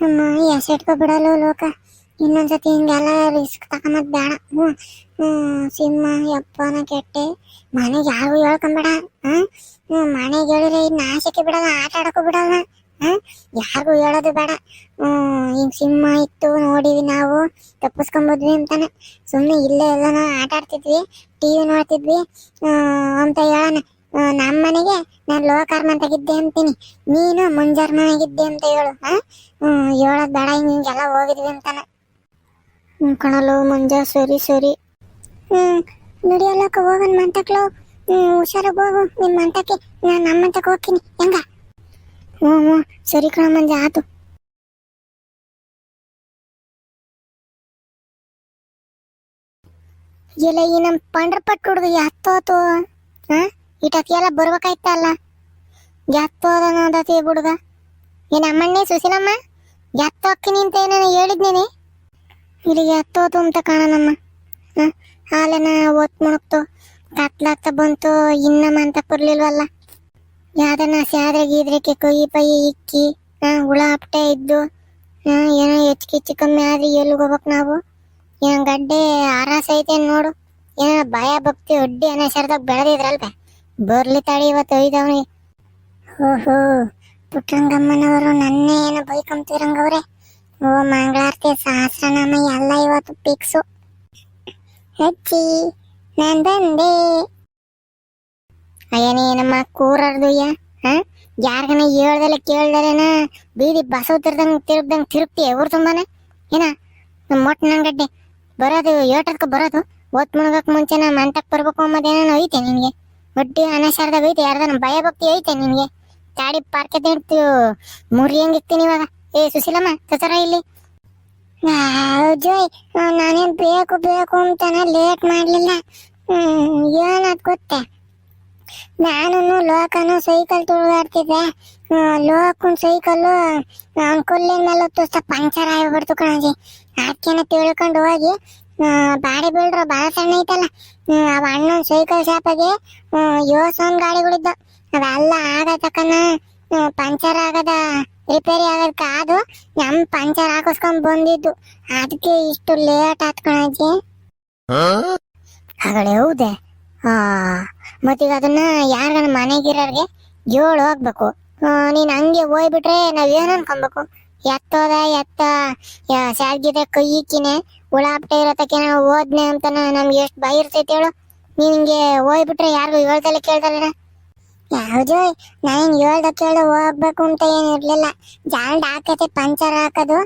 ಅಮ್ಮ ಎಸೆಟ್ಕೊ ಬಿಡಲು ಲೋಕ ಇನ್ನೊಂದ್ಸತಿ ಹಿಂಗೆಲ್ಲ ರಿಸ್ಕ್ ತಗೊಂಬದ್ ಬೇಡ. ಹ್ಞೂ. ಹ್ಮ್ ಸಿಂಹ ಯಪ್ಪನ ಕೆಟ್ಟೆ. ಮನೆಗೆ ಯಾರು ಹೇಳ್ಕೊಂಬೇಡ. ಹ್ಮ್ ಹ್ಮ್ ಮನೆಗೆ ಹೇಳಿದ್ರೆ ಇದು ನಾಶಕ್ಕೆ ಬಿಡಲ್ಲ ಆಟ ಆಡಕ್ಕೂ ಬಿಡಲ್ಲ. ಹ್ಮ್ ಯಾರಿಗೂ ಹೇಳೋದು ಬೇಡ. ಹ್ಮ್ ಹಿಂಗೆ ಸಿಂಹ ಇತ್ತು ನೋಡಿವಿ ನಾವು. ತಪ್ಪಿಸ್ಕೊಂಬದ್ವಿ ಅಂತಾನೆ. ಸುಮ್ಮನೆ ಇಲ್ಲೇ ಎಲ್ಲನೂ ಆಟ ಆಡ್ತಿದ್ವಿ ಟಿವಿ ನೋಡ್ತಿದ್ವಿ. ಆ, ಅಂತ ಹೇಳೋಣ. ನಮ್ಮ ಮನೆಗೆ ನಾನು ಲೋಕಾರ್ಮಂತಾಗಿದ್ದೆ ಅಂತೀನಿ. ನೀನು ಮುಂಜಾರ್ ಆಗಿದ್ದೆ ಅಂತ ಹೇಳು, ಹಾ? ಹೇಳೋದ್ ಬೇಡ, ಹಿಂಗ್ ಹಿಂಗೆಲ್ಲ ಹೋಗಿದ್ವಿ ಅಂತಾನೆ. ಕಣಲು ಮುಂಜಾ ಸರಿ ಸರಿ. ಹ್ಮ್ ನಡಿಯಲ್ಲಕ್ಕ ಹೋಗನ್ ಮಂತಕ್ಲು ಹ್ಮ್, ಹುಷಾರಾಗಿ ಹೋಗು ನಿಮ್ಮ ಮಂತಕ್ಕೆ ನಾನು ನಮ್ಮ ಮಂತಕ್ಕೆ ಹೋಗ್ತೀನಿ. ಹೆಂಗ? ಹ್ಞೂ ಹ್ಞೂ ಸರಿ ಕಣ, ಮಂಜ, ಆತು. ಎಲ್ಲ ಈ ನಮ್ ಪಂಡ್ರಪಟ್ಟು ಹುಡುಗ ಎತ್ತೋತು, ಹಾ? ಇಟತಿ ಎಲ್ಲ ಬರ್ಬೇಕಾಯ್ತಲ್ಲ ಎತ್ತೋದ ನೋದತಿ ಹುಡುಗ. ಏ ಅಮ್ಮಣ್ಣೆ ಸುಶೀಲಮ್ಮ ಎತ್ತೋಕ್ಕಿನಿ ಅಂತ ಏನೇನು ಹೇಳಿದ್ನೇನೆ? ಇಲ್ಲಿಗೆ ಎತ್ತೋತು ಅಂತ ಕಾಣನಮ್ಮ. ಹಾಲೆನ ಒತ್ ಮುಣಕ್ತು. ಕತ್ಲಾಗ್ತಾ ಬಂತು, ಇನ್ನಮ್ಮ ಅಂತ ಬರ್ಲಿಲ್ವಲ್ಲ ಯಾವ್ದನ್ನ ಸ್ಯಾದ್ರೆ ಗೀದ್ರಕ್ಕೆ ಕೊಯ್ಯಿ ಪೈ ಇಕ್ಕಿ ಹುಳ ಅಪ್ಟೆ ಇದ್ದು ಏನೋ ಹೆಚ್ಚು ಕಮ್ಮಿ ಆದ್ರೆ ಎಲ್ಲಿಗೆ ಹೋಗ್ಬೇಕು ನಾವು? ಏನ್ ಗಡ್ಡೆ ಆರಾಸ ಐತೆ ನೋಡು. ಏನೋ ಭಯ ಭಕ್ತಿ ಒಡ್ಡಿ ಅನಸರದಾಗ ಬೆಳೆದಿದ್ರಲ್ವ? ಬರ್ಲಿ ತಾಳಿ ಇವತ್ತು ಒಯ್ದವನಿ. ಓಹೋ, ಪುಟ್ಟಂಗಮ್ಮನವರು ನನ್ನೇ ಏನು ಬೈಕೊಂತೀರಂಗವ್ರೆ. ಓ, ಮಂಗಳಾರತಿ, ಸಹಸ್ರನಾಮ ಎಲ್ಲ ಇವತ್ತು ಪಿಕ್ಸು. ಹಚ್ಚಿ ನಾನ್ ಬಂದೆ. ಅಯ್ಯನೇ ನಮ್ಮ ಕೂರರ್ದುಯ್ಯ ಹ? ಯಾರಿಗನ ಹೇಳ್ದಲೆ ಕೇಳ್ದಲೇನ? ಬೀದಿ ಬಸವ ತಿರ್ದಂಗ್ ತಿರುಗ್ದಂಗ್ ತಿರುಗ್ತಿ ಊರ್ ತುಂಬಾನೆ. ಏನ? ಮೊಟ್ಟ ನಂಗಡ್ಡೆ ಬರೋದು ಏಟರ್ಕ ಬರೋದು. ಒತ್ ಮುಂಚೆ ಮುಂಚೆನ ಮಂಟಕ್ ಬರ್ಬೇಕು ಅನ್ನೋದೇನೋ ಐತೆ ನಿನ್ಗೆ? ಒಡ್ಡಿ ಅನಶಾರದಾಗ ಐತೆ ಯಾರ್ದಾನ ಭಯ ಭಕ್ತಿ ಐತೆ ನಿನಗೆ? ಗಾಡಿ ಪಾರ್ಕೆ ತಿಂತೀವಿ ಮುರಿ ಹೆಂಗಿರ್ತೀನಿ ಇವಾಗ? ಏ ಸುಶೀಲಮ್ಮ ತತರ ಇಲ್ಲಿ? ಜೋಯ್ ನಾನೇನ್ ಬೇಕು ಬೇಕು ಅಂತಾನ ಲೇಟ್ ಮಾಡ್ಲಿಲ್ಲ. ಹ್ಮ್ ಗೊತ್ತೆ? ನಾನು ಲೋಕನು ಸೈಕಲ್ ತುಳಿದಾಡ್ತಿದ್ದೆ ಲೋಕನ್ ಸೈಕಲ್ ಅವ್ನ ಕೊಲ್ಲಿನ ಮೇಲೆ ಹೊತ್ತು ಪಂಚರ್ ಆಗಿಬಿಡ್ತು ಕಣಜಿ. ಅದಕ್ಕೆನ ತಿಳ್ಕೊಂಡು ಹೋಗಿ ಬಾಡಿ ಬಿಲ್ಡರ್ ಬಹಳ ಸಣ್ಣ ಐತಲ್ಲ. ಅವ ಅಣ್ಣನ ಸೈಕಲ್ ಶಾಪಾಗೆ ಯೋಸನ್ ಗಾಡಿಗಳಿದ್ದ ಅವೆಲ್ಲ ಆಗತಕ್ಕನ ಪಂಚರ್ ಆಗದ ರಿಪೇರಿ ಆಗದ ಕಾದು ನಮ್ ಪಂಚರ್ ಹಾಕಿಸ್ಕೊಂಡ್ ಬಂದಿದ್ದು. ಅದಕ್ಕೆ ಇಷ್ಟು ಲೇಟ್ ಆತ್ ಕಣಜಿ ಹೌದೆ. ಮತ್ತೀಗ ಅದನ್ನ ಯಾರನ್ನ ಮನೆಗಿರೋರ್ಗೆ, ಜೋಳ ಹೋಗ್ಬೇಕು. ನೀನ್ ಹಂಗೆ ಹೋಗ್ಬಿಟ್ರೆ ನಾವ್ ಏನ್ ಅನ್ಕೊಬೇಕು? ಎತ್ತೋದ, ಎತ್ತ. ಶಾರ್ಗಿದೆ ಕೈ ಇಕ್ಕಿನೆ ಹುಳ ಅಪ್ಟೆ ಇರತಕ್ಕೆ ನಾವು ಓದ್ನೆ ಅಂತ ನಮ್ಗೆ ಎಷ್ಟು ಭಯ ಇರ್ತೈತೆ ಹೇಳು. ನೀನ್ ಹಿಂಗೆ ಹೋಗ್ಬಿಟ್ರೆ ಯಾರಿಗೂ ಹೇಳ್ದಲ್ಲ ಕೇಳ್ದಲ್ಲ ಯಾವ್ದು ನಾನು ಹೇಳ್ದ ಕೇಳು, ಹೋಗ್ಬೇಕು ಅಂತ ಏನು ಇರ್ಲಿಲ್ಲ. ಜಾಲ್ಡ್ ಹಾಕತೆ, ಪಂಚರ್ ಹಾಕೋದು.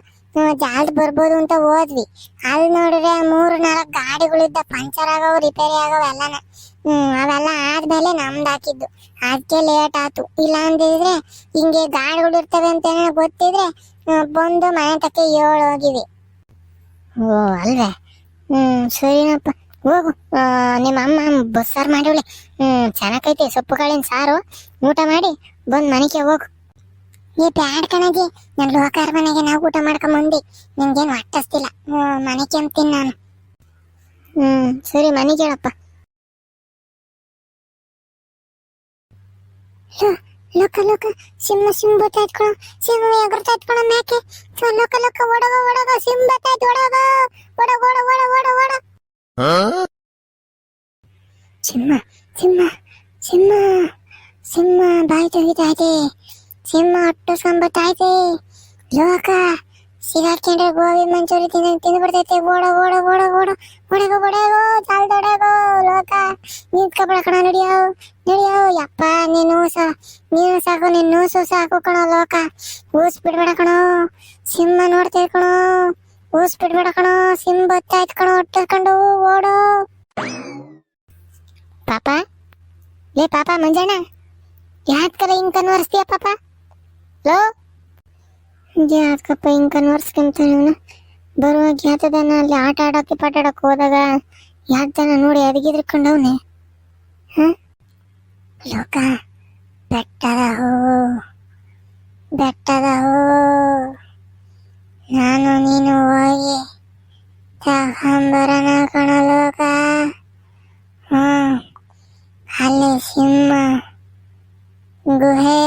ಜಾಲ್ಡ್ ಬರ್ಬೋದು ಅಂತ ಹೋದ್ವಿ. ಅಲ್ಲಿ ನೋಡಿದ್ರೆ ಮೂರು ನಾಲ್ಕು ಗಾಡಿಗಳಿದ್ದ ಪಂಚರ್ ಆಗವು, ರಿಪೇರಿ ಆಗವು ಎಲ್ಲನ. ಹ್ಮ್, ಅವೆಲ್ಲ ಆದ್ಮೇಲೆ ನಮ್ದು ಹಾಕಿದ್ದು. ಅದಕ್ಕೆ ಲೇಟ್ ಆತು. ಇಲ್ಲ ಅಂದಿದ್ರೆ ಹಿಂಗೆ ಗಾಡಿಗಳು ಇರ್ತವೆ ಅಂತ ಗೊತ್ತಿದ್ರೆ ಬಂದು ಮನೆ ತಕ್ಕ ಏಳು ಹೋಗಿವಿ ಓ, ಅಲ್ವೇ? ಹ್ಮ್, ಸರಿನಪ್ಪ. ಹೋಗು. ನಿಮ್ಮ ಅಮ್ಮ ಬಸ್ಸಾರು ಮಾಡಿವಳೆ. ಹ್ಮ್, ಚೆನ್ನಾಗೈತೆ, ಸೊಪ್ಪು ಕಾಳಿನ ಸಾರು. ಊಟ ಮಾಡಿ ಬಂದ್ ಮನೆಗೆ ಹೋಗು. ಏ, ಬ್ಯಾಡ್ ಕಣಜಿ. ನನ್ನ ಲೋಕಾರ ಮನೆಗೆ ನಾವು ಊಟ ಮಾಡ್ಕೊಂಬಂದಿ ನಿಮ್ಗೇನು ಹೊಟ್ಟಸ್ತಿಲ್ಲ ಮನೆಗೆ ಅಂತೀನಿ ನಾನು. ಹ್ಮ್, ಸರಿ, ಮನೆಗೆ ಹೇಳಪ್ಪ. ಲೋಕ ಲೋಕ ಸಿಂಹ ಸಿಂಹ ಬತ್ತಾಯ್ತು ಕಣ ಸಿಂಹ ಎಗರ್ತಾಯ್ತು ಕಣ ಮ್ಯಾಕೆ ಸೊ ಲೋಕ ಲೋಕ ಒಡಗ ಒಡಗ ಸಿಂಹ ಬತ್ತಾಯ್ತು ಒಡಗ ಒಡಗ ಒಡ ಒಡ ಒಡ ಒಡ ಸಿಂಹ ಸಿಂಹ ಸಿಂಹ ಸಿಂಹ ಬಾಯಿ ತೆಗಿತೈತೆ ಸಿಂಹ ಅಟ್ಟಿಸ್ಕೊಂಬತ್ತೈತೆ ಲೋಕ ಸಿಗಾಕೊಂಡ್ರೆ ಗೋಬಿ ಮಂಚೂರಿ ತಿಂದ ತಿಂದು ಬಿಡ್ತೈತೆ ಓಡ ಓಡ ಓಡ ಓಡ ಗೋ ಒಡಗೋ ಚಾಲ್ ದೊಡಗೋ ಲೋಕ. ನಿಂತ್ಕೊಬೇಡ ಕಣ, ನಡಿಯೋ ನಡಿಯೋ. ಯಪ್ಪ ನೀನು ಸಾ ನೀನು ಸಾಕು, ನಿನ್ನ ನೂಸು ಸಾಕು ಕಣೋ, ಲೋಕ. ಊಸ್ ಬಿಡ್ಬೇಡ ಕಣೋ. ಸಿಂಹ ನೋಡ್ತೀವಿ ಕಣೋ. ಊಸ್ ಬಿಡ್ಬೇಡ ಕಣೋ. ಸಿಂಹ ಬತ್ತಾಯ್ತು ಕಣೋ ಒಟ್ಟಿಸ್ಕೊಂಡು ಓಡೋ. ಪಾಪ. ಲೇ ಪಾಪ, ಮಂಜಣ್ಣ. ಯಾತ್ಕರ ಹಿಂಗ್ ಕನ್ವರ್ಸ್ತೀಯ ಪಾಪ? ಲೋ. ಯಾಕಪ್ಪ ಹಿಂಗೆ ಕನ್ವರ್ಸ್ಕೊಂತಾನೆ ಅವನು. ಬರುವಾಗ ಯಾತದನ ಅಲ್ಲಿ ಆಟ ಆಡೋಕೆ ಆಡೋಕೆ ಹೋದಾಗ ಯಾಕೆ ಜನ ನೋಡಿ ಅದಗಿದ್ರಕೊಂಡವನೆ ಹ? ಲೋಕ ಬೆಟ್ಟದ ಹೋ ಬೆಟ್ಟದ ಹೋ ನಾನು ನೀನು ಹೋಗಿ ತಗೊಂಬರೋಣ ಕಣ ಲೋಕ. ಹ್ಮ್. ಅಲ್ಲಿ ಸಿಂಹ, ಗುಹೆ.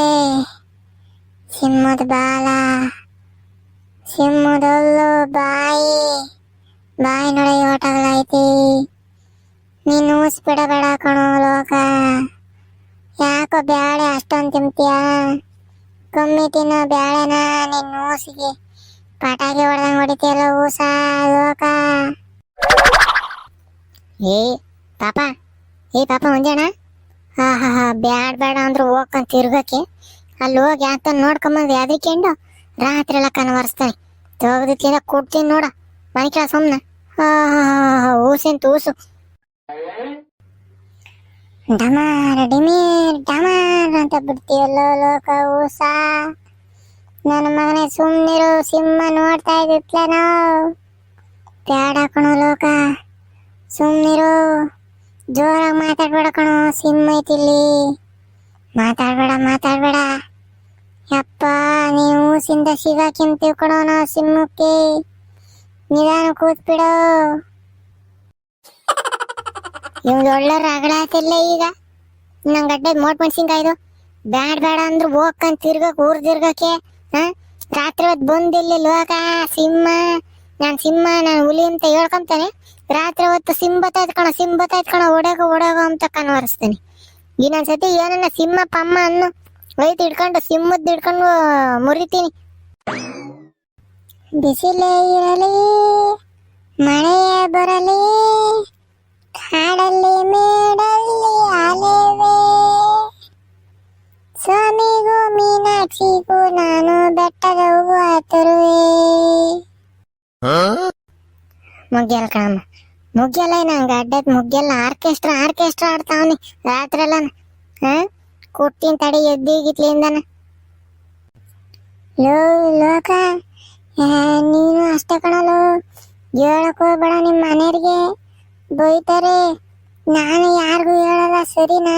ಸಿಂಹದ ಬಾಲ. ಸಿಂಹದೊಲ್ಲು ಬಾಯಿ. ಬಾಯಿ ನೋಡಿ ಓಟಗಳೈತಿ ನೀನು ಊಸ್ಬಿಡ ಬೇಡ ಕಣೋ ಲೋಕ. ಯಾಕೋ ಬ್ಯಾಳೆ ಅಷ್ಟೊಂದು ತಿಂತೀಯ? ಕಮ್ಮಿ ತಿನ್ನೋ ಬ್ಯಾಳೆನ ನಿನ್ನ ಊಸಿಗೆ ಪಟಾಕಿ ಹೊಡೆದಂಗೆ ಹೊಡಿತೀಯಲ್ಲ ಊಸ ಲೋಕ. ಏ, ಪಾಪ. ಏ, ಪಾಪ ಮುಂಜಾನ ಹಾ ಹಾ ಹಾ, ಬ್ಯಾಡ ಬೇಡ ಅಂದ್ರೆ ಹೋಗ್ಕೊಂಡ್ ತಿರ್ಗಕ್ಕೆ ಅಲ್ಲಿ ಹೋಗಿ ಯಾತ ನೋಡ್ಕೊಂಬಂದು ಯಾವ್ದಕ್ಕೆಂಡು ರಾತ್ರಿ ಎಲ್ಲ ಕನವರ್ಸ್ತಾನೆ ತೋಗದಿತ್ತಿಂದ ಕೊಡ್ತೀನಿ ನೋಡ. ಹಾ ಹಾ ಹಾ ಊಸೆಂತ ಊಸು ಡಮಾರ್, ಡಿಮೀರ್, ಡಮಾರ್ ಅಂತ ಬಿಡ್ತೀವಲ್ಲ ಲೋಕ ಊಸ. ನನ್ನ ಮಗನೇ ಸುಮ್ಮನಿರು ಸಿಂಹ ನೋಡ್ತಾ ಇದ್ದಿತ್ಲೇನೋ ಬ್ಯಾಡ ಕಣೋ ಲೋಕ. ಸುಮ್ಮನಿರು ಜೋರಾಗಿ ಮಾತಾಡ್ಬೇಡ ಕಣೋ, ಸಿಂಹ ಐತಿಲ್ಲಿ ಮಾತಾಡ್ಬೇಡ ಮಾತಾಡ್ಬೇಡ. ಯಪ್ಪ, ನೀವು ಸಿಂದ ಕಣೋ ನಾವು ಸಿಂಹಕ್ಕೆ. ನಿಧಾನ ಕೂತ್ಬಿಡೋ. ಇವ್ದು ಒಳ್ಳೆ ರಗಳಾತಿಲ್ಲ ಈಗ. ನಂಗೆ ಗಡ್ಡೆ ಮೋಟ್ ಮೆಣಸಿನ್ಕಾಯ್ದು ಬ್ಯಾಡ್ ಬೇಡ ಅಂದ್ರು ಹೋಗ್ಕಂಡ್ ತಿರ್ಗಕ್, ಊರ್ ತಿರ್ಗಕ್ಕೆ, ಹಾ? ರಾತ್ರಿ ಹೊತ್ತು ಬಂದಿಲ್ಲ ಲೋಕ, ಸಿಂಹ. ನಾನ್ ಸಿಂಹ, ನಾನು ಹುಲಿ ಅಂತ ಹೇಳ್ಕೊಂತಾನೆ. ರಾತ್ರಿ ಹೊತ್ತು ಸಿಂಹ ಬತ್ತಾಯ್ತು ಕಣ, ಸಿಂಹ ಬತ್ತಾಯ್ತು ಕಣ, ಒಡಗ ಒಡಗ ಅಂತ ಕನ್ವರಿಸ್ತಾನೆ ಇನ್ನೊಂದ್ಸತಿ ಏನನ್ನ ಸಿಂಹ, ಪಮ್ಮ ಅನ್ನು ಒಯ್ತು ಹಿಡ್ಕೊಂಡು ಸಿಂಹದ್ದು ಹಿಡ್ಕೊಂಡು ಮುರಿತೀನಿ ಬಿಸಿಲೇ ಇರಲಿ ಮಳೆಯೇ ಬರಲಿ ಕಾಡಲ್ಲಿ ಮೇಡಲ್ಲಿ ಅಲೆವೆ ಸ್ವಾಮಿಗೂ ಮೀನಾಕ್ಷಿಗೂ ನಾನು ಬೆಟ್ಟದ ಹೂವು ತರುವೆ ಮುಗ್ಯಲ್ ಕಣಮ್ಮ ಮುಗ್ಯಲ್ಲ ನಂಗೆ ಅಡ್ಡದ ಮುಗ್ಯಲ್ಲ ಆರ್ಕೆಸ್ಟ್ರಾ ಆರ್ಕೆಸ್ಟ್ರಾ ಆಡ್ತಾವನಿ ರಾತ್ರಿ ಎಲ್ಲ ಹಾ ಕೊಟ್ಟಿನ ತಡಿ ಎದ್ದಿಗಿತ್ಲಿಂದನ ಲೋ, ಲೋಕ ನೀನು ಅಷ್ಟೇ ಕಣಲು. ಹೇಳಕ್ ಹೋಗ್ಬೇಡ ನಿಮ್ಮ ಮನೆಯವ್ರಿಗೆ. ಬೈತಾರೆ. ನಾನು ಯಾರಿಗೂ ಹೇಳಲ್ಲ, ಸರಿನಾ?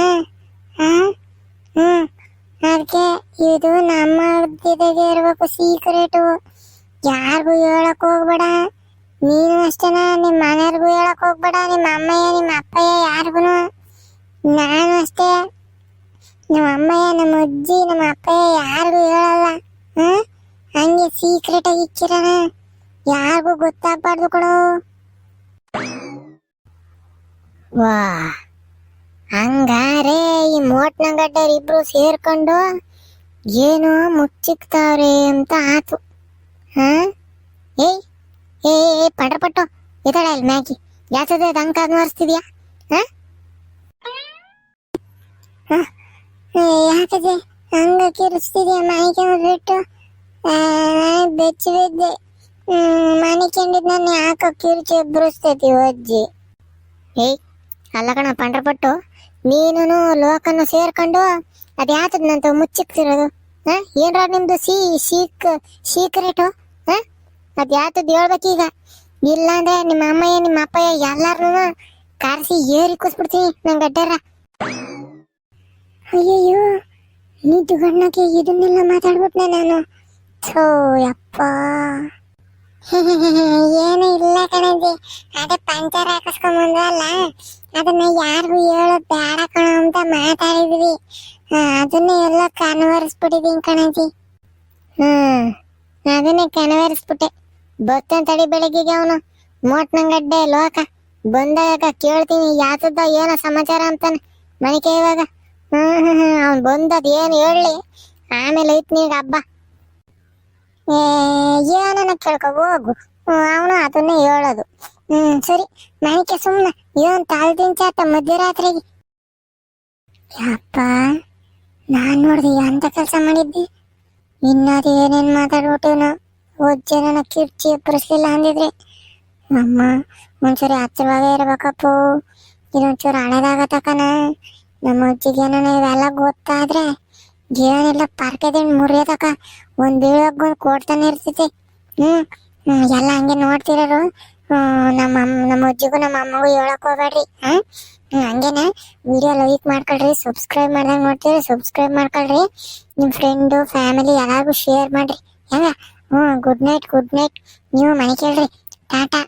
ಹಾ ಹ್ಮ್. ಅದಕ್ಕೆ ಇದು ನಮ್ಮ ಜೊತೆಗೆ ಇರಬೇಕು ಸೀಕ್ರೆಟು ಯಾರಿಗೂ ಹೇಳಕ್ ಹೋಗ್ಬೇಡ. ನೀನು ಅಷ್ಟೇನಾ? ನಿಮ್ಮ ಮನೆಯವ್ರಿಗೂ ಹೇಳಕ್ ಹೋಗ್ಬೇಡ. ನಿಮ್ಮ ಅಮ್ಮಯ್ಯ, ನಿಮ್ಮ ಅಪ್ಪಯ್ಯ ಯಾರಿಗೂ ನಾನು ಅಷ್ಟೇ. ನಮ್ಮ ಅಮ್ಮಯ್ಯ, ನಮ್ಮ ಅಜ್ಜಿ, ನಮ್ಮ ಅಪ್ಪ ಯಾರಿಗೂ ಹೇಳಲ್ಲ. ಹಂಗೆ ಸೀಕ್ರೆಟ್ ಆಗಿ ಇಕ್ಕಿರೋಣ. ಯಾರಿಗೂ ಗೊತ್ತಾಗ್ಬಾರ್ದು ಕೊಡು ವಾ. ಹಂಗಾರೆ ಈ ಮೋಟ್ನಗಡ್ಡರ್ ಇಬ್ರು ಸೇರ್ಕೊಂಡು ಏನೋ ಮುಚ್ಚಿಕ್ತಾವ್ರೆ ಅಂತ ಆತು. ಹಾ? ಏಯ್, ಏ ಪಡ್ರ ಪಟ್ಟು. ಇದಾಳ ಇಲ್ಲಿ ಮ್ಯಾಗಿ. ಅದು ಅಂಕ ಅನ್ವರ್ಸ್ತಿದ್ಯಾ ಹಾ? ಹ? ಯಾಕದೆ ಹಂಗ ಕಿರಿಸ್ತಿದ್ಯಾ ಮಾಯಿಕೆ ಬಿಟ್ಟು ಬೆಚ್ಚಿ ಬಿದ್ದೆ ಮಾಣಿಕೊಂಡಿದ್ ನಾನು ಯಾಕ ಕಿರುಚಿ ಎಬ್ಬಿಸ್ತೈತಿ ಅಜ್ಜಿ. ಏಯ್ ಅಲ್ಲ ಕಣ, ಪಂಡ್ರಪಟ್ಟು ನೀನು ಲೋಕನ ಸೇರ್ಕೊಂಡು ಅದ್ ಯಾತದ್ನಂತ ಮುಚ್ಚಿಕ್ತಿರೋದು? ಹಾ? ಏನ್ರ ನಿಮ್ದು ಸಿ, ಸೀಕ್, ಸೀಕ್ರೆಟು? ಹಾ? ಅದ್ ಯಾತದ್ ಹೇಳ್ಬೇಕೀಗ. ಇಲ್ಲಾಂದ್ರೆ ನಿಮ್ಮ ಅಮ್ಮಯ್ಯ, ನಿಮ್ಮ ಅಪ್ಪಯ್ಯ ಎಲ್ಲಾರನ್ನೂ ಕಾರ್ಸಿ ಏರಿ ಕೂಸ್ಬಿಡ್ತೀನಿ ನಂಗೆ ಅಡ್ಡಾರ ಅಯ್ಯಯ್ಯೋ ನೀ ಗಣ್ಣಕ್ಕೆ ಇದನ್ನೆಲ್ಲ ಮಾತಾಡ್ಬಿಟ್ನೆ ನಾನು. ಥೋ, ಯಪ್ಪ. ಏನು ಇಲ್ಲ ಕಣಜಿ ಅದೇ ಪಂಚರ್ ಹಾಕಿಸ್ಕೊಂಬಂದ್ರಲ್ಲ ಅದನ್ನ ಯಾರಿಗೂ ಹೇಳೋ ಬೇಡ ಕಣ ಅಂತ ಮಾತಾಡಿದ್ವಿ. ಅದನ್ನೇ ಎಲ್ಲ ಕನ್ವರ್ಸ್ಬಿಟ್ಟಿದೀನಿ ಕಣಜಿ ಹ್ಮ್, ಅದನ್ನೇ ಕನ್ವರ್ಸ್ಬಿಟ್ಟೆ ಬರ್ತೇನೆ ತಡಿ ಬೆಳಗ್ಗೆಗೆ ಅವನು. ಮೋಟ್ನಂಗಡ್ಡೆ ಲೋಕ. ಬಂದಾಗ ಕೇಳ್ತೀನಿ, ಯಾತದ್ದ, ಏನೋ ಸಮಾಚಾರ ಅಂತಾನೆ. ಮನಿಕೆ ಇವಾಗ ಹ್ಮ್ ಹ್ಮ್ ಹ್ಮ್. ಅವ್ನು ಬಂದದ್ ಏನು ಹೇಳಿ? ಆಮೇಲೆ ಐತ್ ನೀಗ ಹಬ್ಬ. ಏ, ಏನನ್ನ ಕೇಳ್ಕೊ ಹೋಗು. ಅವನು ಅದನ್ನೇ ಹೇಳೋದು. ಹ್ಮ್ ಸರಿ. ಮನಿಕೆ ಇವನ್ ಏನ್ ತಾಳ್ದಿಂಚಾತ ಮಧ್ಯರಾತ್ರಿಗೆ? ಯಪ್ಪ ನಾನ್ ನೋಡ್ದೆ ಅಂತ ಕೆಲಸ ಮಾಡಿದ್ದೆ? ಇನ್ನಾದ ಏನೇನ್ ಮಾತಾಡ್ಬಿಟ್ಟೇನೋ ಒಜ್ಜೆ ನನ್ನ ಕಿರ್ಚಿ ಎಬ್ಬರಿಸ್ಲಿಲ್ಲ ಅಂದಿದ್ರೆ? ಅಮ್ಮ ಒಂಚೂರು ಹತ್ತಿರವಾಗೇ ಇರ್ಬೇಕಪ್ಪು. ಇದೊಂಚೂರು ಹಳೇದಾಗತ್ತಕನ ನಮ್ಮ ಅಜ್ಜಿಗೆ ಏನೋ ಇವೆಲ್ಲ ಗೊತ್ತಾದ್ರೆ ಜೀವನೆಲ್ಲ ಪಾರ್ಕದಿಂದ ಮುರಿಯೋದಕ್ಕ ಒಂದು ಬೀಳಕ್ಕೆ ಒಂದು ಕೊಡ್ತಾನೆ ಇರ್ತೈತಿ ಹ್ಮ್, ಎಲ್ಲ ಹಂಗೆ ನೋಡ್ತಿರೋರು. ನಮ್ಮ ನಮ್ಮ ಅಜ್ಜಿಗೂ ನಮ್ಮ ಅಮ್ಮಗೂ ಹೇಳಕ್ ಹೋಗ್ಬೇಡ್ರಿ. ಹಾ ಹಂಗೇನೆ ವಿಡಿಯೋ ಲೈಕ್ ಮಾಡ್ಕೊಳ್ರಿ ಸಬ್ಸ್ಕ್ರೈಬ್ ಮಾಡ್ದಂಗೆ ನೋಡ್ತೀರಿ ಸಬ್ಸ್ಕ್ರೈಬ್ ಮಾಡ್ಕೊಳ್ರಿ. ನಿಮ್ಮ ಫ್ರೆಂಡು ಫ್ಯಾಮಿಲಿ ಎಲ್ಲರಿಗೂ ಶೇರ್ ಮಾಡ್ರಿ. ಹೆಂಗ? ಹ್ಮ್ ಗುಡ್ ನೈಟ್ ಗುಡ್ ನೈಟ್ ನೀವು ಮನೆ ಕೇಳ್ರಿ. ಟಾಟಾ.